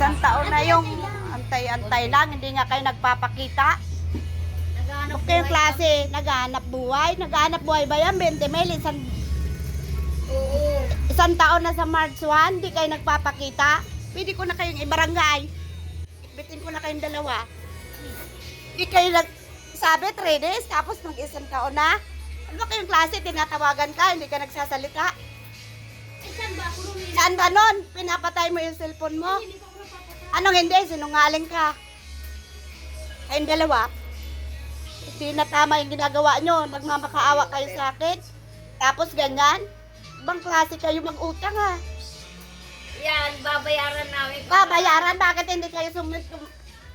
Isang taon na yung antay-antay lang, hindi nga kayo nagpapakita. Huwag kayong klase, naghahanap buhay. Naghahanap buhay ba yan? 20 mil, isang, isang taon na sa March 1, hindi kayo nagpapakita. Pwede ko na kayong ibarangay. Bitin ko na kayong dalawa. Hindi kayo nag... Sabi, 3 days, tapos nung isang taon na. Ano ba kayong klase? Tinatawagan ka, hindi ka nagsasalita. Saan ba? Saan ba nun? Pinapatay mo yung cellphone mo? Anong hindi? Sinungaling ka. Kayong dalawa. Hindi na tama yung ginagawa nyo. Nagmamakaawa kayo sa akin. Tapos ganyan. Ibang klase kayo mag-utang ha. Yan, babayaran namin. Babayaran, bakit hindi kayo sumit?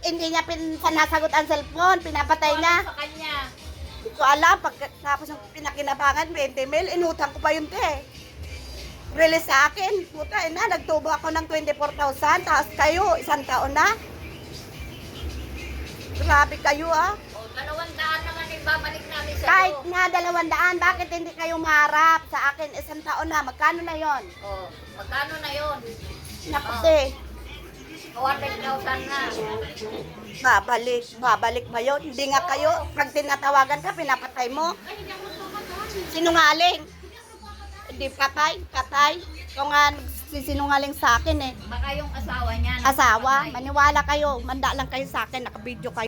Hindi niya pin sanasagot ang cellphone, pinapatay na. Sa kanya. Hindi ko alam, pag tapos ng pinakinabangan, 20 mil, inutang ko pa yun te. Release sa akin, puta, ina, nagtubo ako ng 24,000, tapos kayo, isang taon na. Grabe kayo ah. O, dalawang daan naman yung babalik namin sa Kahit nga dalawang daan, bakit hindi kayo marap sa akin isang taon na? Magkano na yon? O, magkano na yun? Naku, te. 200,000 na. Babalik, babalik ba yun? Hindi nga kayo, pag tinatawagan ka, pinapatay mo. Sinungaling. Hindi patay, patay. Ikaw nga sinungaling sa akin eh. Baka yung asawa niya. Asawa, maniwala kayo, manda lang kayo sa akin, nakabidyo kayo.